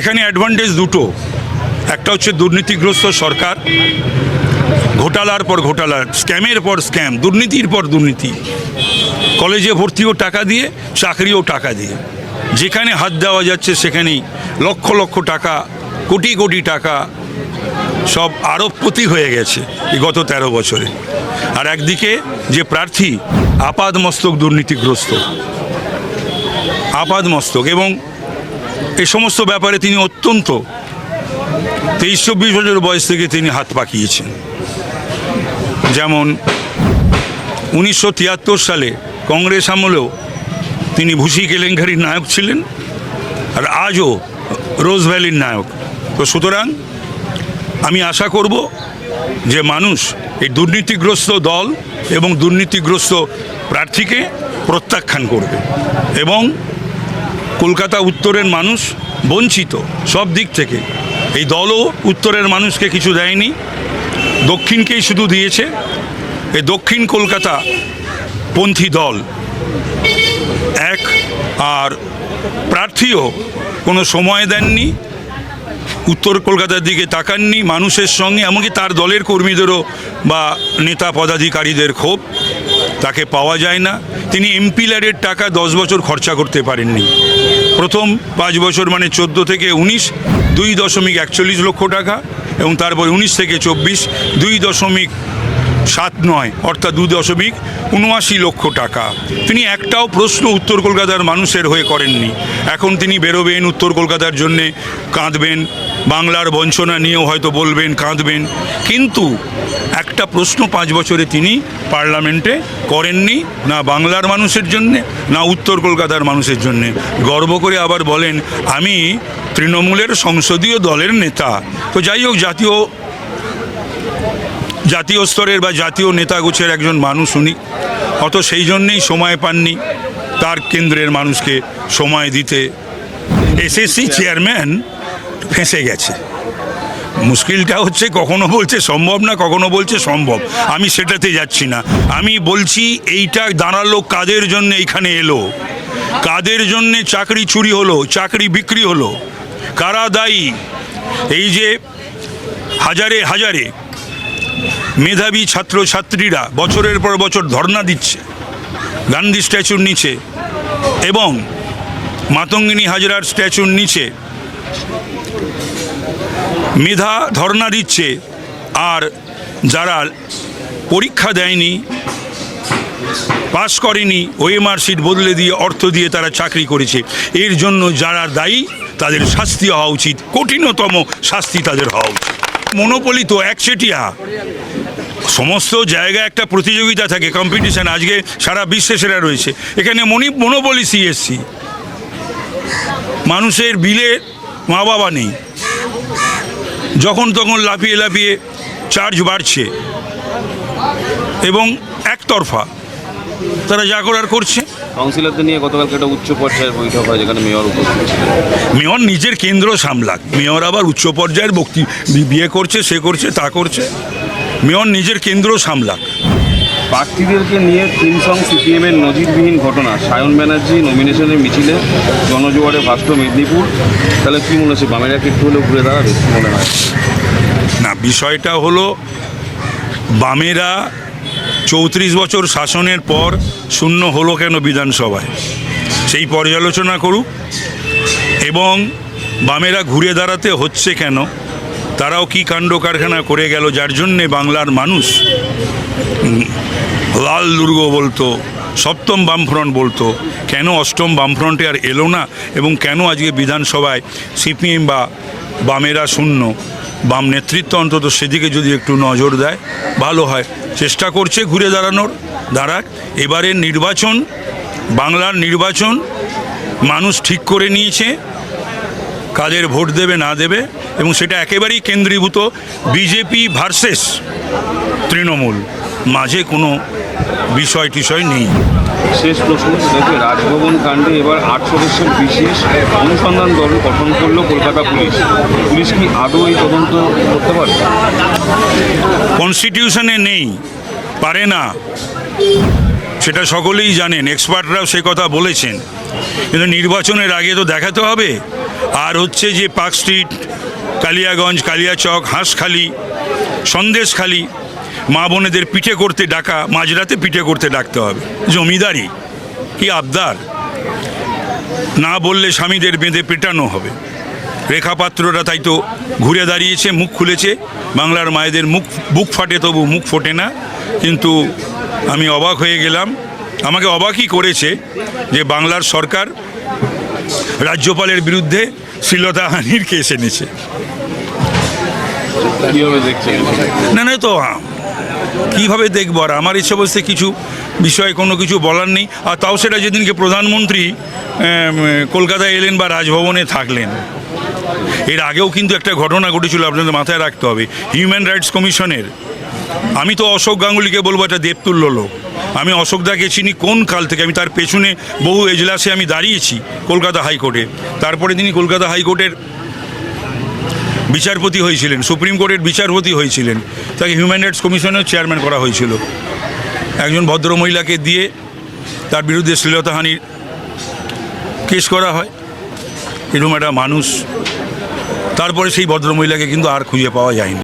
এখানে অ্যাডভান্টেজ দুটো। একটা হচ্ছে দুর্নীতিগ্রস্ত সরকার, ঘোটালার পর ঘোটালা স্ক্যামের পর স্ক্যাম দুর্নীতির পর দুর্নীতি। কলেজে ভর্তিও টাকা দিয়ে, চাকরিও টাকা দিয়ে। যেখানে হাত দেওয়া যাচ্ছে সেখানেই লক্ষ লক্ষ টাকা, কোটি কোটি টাকা সব আরবপতি হয়ে গেছে এই গত তেরো বছরে। আর একদিকে যে প্রার্থী আপাদ মস্তক দুর্নীতিগ্রস্ত। আপাদ মস্তক এবং এই সমস্ত ব্যাপারে তিনি অত্যন্ত তেইশ চব্বিশ বছর বয়স থেকে তিনি হাত পাকিয়েছেন। যেমন উনিশশো তিয়াত্তর সালে কংগ্রেস আমলেও তিনি ভুসি কেলেঙ্কারির নায়ক ছিলেন আর আজও রোজ ভ্যালির নায়ক। তো সুতরাং আমি আশা করব যে মানুষ এই দুর্নীতিগ্রস্ত দল এবং দুর্নীতিগ্রস্ত প্রার্থীকে প্রত্যাখ্যান করবে এবং কলকাতা উত্তরের মানুষ বঞ্চিত সব দিক থেকে। এই দলও উত্তরের মানুষকে কিছু দেয়নি, দক্ষিণকেই শুধু দিয়েছে। এই দক্ষিণ কলকাতা পন্থী দল এক, আর প্রার্থীও কোনো সময় দেননি, উত্তর কলকাতার দিকে তাকাননি, মানুষের সঙ্গে, এমনকি তার দলের কর্মীদেরও বা নেতা পদাধিকারীদের ক্ষোভ, তাকে পাওয়া যায় না। তিনি এমপি ল্যাডের টাকা দশ বছর খরচা করতে পারেননি। প্রথম পাঁচ বছর মানে চোদ্দ থেকে উনিশ, দুই দশমিক একচল্লিশ লক্ষ টাকা এবং তারপর উনিশ থেকে চব্বিশ, দুই দশমিক সাত নয়, অর্থাৎ দু দশমিক উনআশি লক্ষ টাকা। তিনি একটাও প্রশ্ন উত্তর কলকাতার মানুষের হয়ে করেননি। এখন তিনি বেরোবেন উত্তর কলকাতার জন্যে, কাঁদবেন, বাংলার বঞ্চনা নিয়েও হয়তো বলবেন কাঁদবেন। কিন্তু একটা প্রশ্ন পাঁচ বছরে তিনি পার্লামেন্টে করেননি, না বাংলার মানুষের জন্যে, না উত্তর কলকাতার মানুষের জন্যে। গর্ব করে আবার বলেন, আমি তৃণমূলের সংসদীয় দলের নেতা। তো যাই হোক, জাতীয় জাতীয় স্তরের বা জাতীয় নেতাগুছের একজন মানুষ উনি। অত সেই জন্যেই সময় পাননি তার কেন্দ্রের মানুষকে সময় দিতে। এসএসসি চেয়ারম্যান ফেঁসে গেছে। মুশকিলটা হচ্ছে কখনো বলছে সম্ভব না, কখনো বলছে সম্ভব। আমি সেটাতে যাচ্ছি না। আমি বলছি এইটা দাঁড়াল কাদের জন্য এইখানে এলো? কাদের জন্যে চাকরি চুরি হলো, চাকরি বিক্রি হলো? কারা দায়ী? এই যে হাজারে হাজারে মেধাবী ছাত্রছাত্রীরা বছরের পর বছর ধর্ণা দিচ্ছে। গান্ধী স্ট্যাচুর নিচে এবং মাতঙ্গিনী হাজরার স্ট্যাচুর নিচে মেধা ধর্ণা দিচ্ছে আর যারা পরীক্ষা দেয়নি, পাশ করেনি, ওএমআর সিট বদলে দিয়ে অর্থ দিয়ে তারা চাকরি করেছে। এর জন্য যারা দায়ী, তাদের শাস্তি হওয়া উচিত। কঠিনতম শাস্তি তাদের হওয়া উচিত। মনোপলি তো একচেটিয়া। সমস্ত জায়গায় একটা প্রতিযোগিতা থাকে কম্পিটিশন আজকে সারা বিশ্বে সেরা রয়েছে। এখানে মনি মনোপলি সিএসসি মানুষের বিলে মা বাবা নেই। যখন তখন লাফিয়ে লাফিয়ে চার্জ বাড়ছে। এবং একতরফা, তারা যা করার করছে। কাউন্সিলরদের নিয়ে গতকালকে একটা উচ্চ পর্যায়ের বৈঠক হয় যেখানে মেয়র উপস্থিত ছিলেন। মেয়র নিজের কেন্দ্র সামলাক। মেয়র আবার উচ্চ পর্যায়ের বক্তি বিয়ে করছে সে করছে তা করছে। মেয়র নিজের কেন্দ্র সামলাক। প্রার্থীদেরকে নিয়ে থিম সং সিপিএমের নজিরবিহীন ঘটনা। সায়ন ব্যানার্জি নমিনেশনের মিছিলে জনজোয়ারে ভাস্ত মেদিনীপুর। তাহলে কি মনে হচ্ছে বামেরা কি একটু হলেও ঘুরে দাঁড়াবে মনে হয়? না বিষয়টা হলো বামেরা চৌত্রিশ বছর শাসনের পর শূন্য হলো কেন বিধানসভায়? সেই পর্যালোচনা করুক। এবং বামেরা ঘুরে দাঁড়াতে হচ্ছে কেন? তারাও কি কাণ্ড কারখানা করে গেল? যার জন্যে বাংলার মানুষ লাল দুর্গ বলতো, সপ্তম বামফ্রন্ট বলতো, কেন অষ্টম বামফ্রন্টে আর এলো না? এবং কেন আজকে বিধানসভায় সিপিএম বা বামেরা শূন্য? বাম নেতৃত্ব অন্তত সেদিকে যদি একটু নজর দেয়, ভালো হয়। চেষ্টা করছে ঘুরে দাঁড়ানোর। দাঁড়াক, এবারের নির্বাচন, বাংলার নির্বাচন, মানুষ ঠিক করে নিয়েছে, কাদের ভোট দেবে, না দেবে, এবং সেটা একেবারেই কেন্দ্রীভূত বিজেপি ভার্সেস তৃণমূল। মাঝে কোনো বিষয় টিষয় নেই। শেষ প্রশ্ন সেটা রাজভবন কাণ্ডে এবার আট সদস্যের বিশেষ অনুসন্ধান দল গঠন করল কলকাতা পুলিশ। পুলিশ কি আদৌ এই তদন্ত করতে পারে? কনস্টিটিউশনে নেই, পারে না। সেটা সকলেই জানেন, এক্সপার্টরাও সে কথা বলেছেন। কিন্তু নির্বাচনের আগে তো দেখাতে হবে। আর হচ্ছে যে পার্ক স্ট্রিট, কালিয়াগঞ্জ, কালিয়াচক, হাঁসখালি, সন্দেশখালি মা বোনেদের পিঠে করতে ডাকা মাঝরাতে পিঠে করতে ডাকতে হবে। জমিদারি কি আবদার? না বললে স্বামীদের বেঁধে পেটানো হবে। রেখাপাত্ররা তাই তো ঘুরে দাঁড়িয়েছে মুখ খুলেছে। বাংলার মায়েদের মুখ বুক ফাটে তবু মুখ ফোটে না। কিন্তু আমি অবাক হয়ে গেলাম। আমাকে অবাকই করেছে যে বাংলার সরকার রাজ্যপালের বিরুদ্ধে শ্লীলতাহানির কেস এনেছে। না না তো কীভাবে দেখব? আর আমার ইচ্ছে বলতে কিছু বিষয়ে কোনো কিছু বলার নেই। আর তাও সেটা যেদিনকে প্রধানমন্ত্রী কলকাতায় এলেন বা রাজভবনে থাকলেন, এর আগেও কিন্তু একটা ঘটনা ঘটেছিল, আপনাদের মাথায় রাখতে হবে। হিউম্যান রাইটস কমিশনের আমি তো অশোক গাঙ্গুলিকে বলব এটা দেবতুল্য লোক। আমি অশোকদাকে চিনি কোন কাল থেকে, আমি তার পেছনে বহু এজলাসে আমি দাঁড়িয়েছি কলকাতা হাইকোর্টে। তারপরে তিনি কলকাতা হাইকোর্টের বিচারপতি হয়েছিলেন, সুপ্রিম কোর্টের বিচারপতি হয়েছিলেন। তাকে হিউম্যান রাইটস কমিশনের চেয়ারম্যান করা হয়েছিল। একজন ভদ্র মহিলাকে দিয়ে তার বিরুদ্ধে শ্লীলতাহানির কেস করা হয়। এরকম একটা মানুষ, তারপরে সেই ভদ্রমহিলাকে কিন্তু আর খুঁজে পাওয়া যায়নি।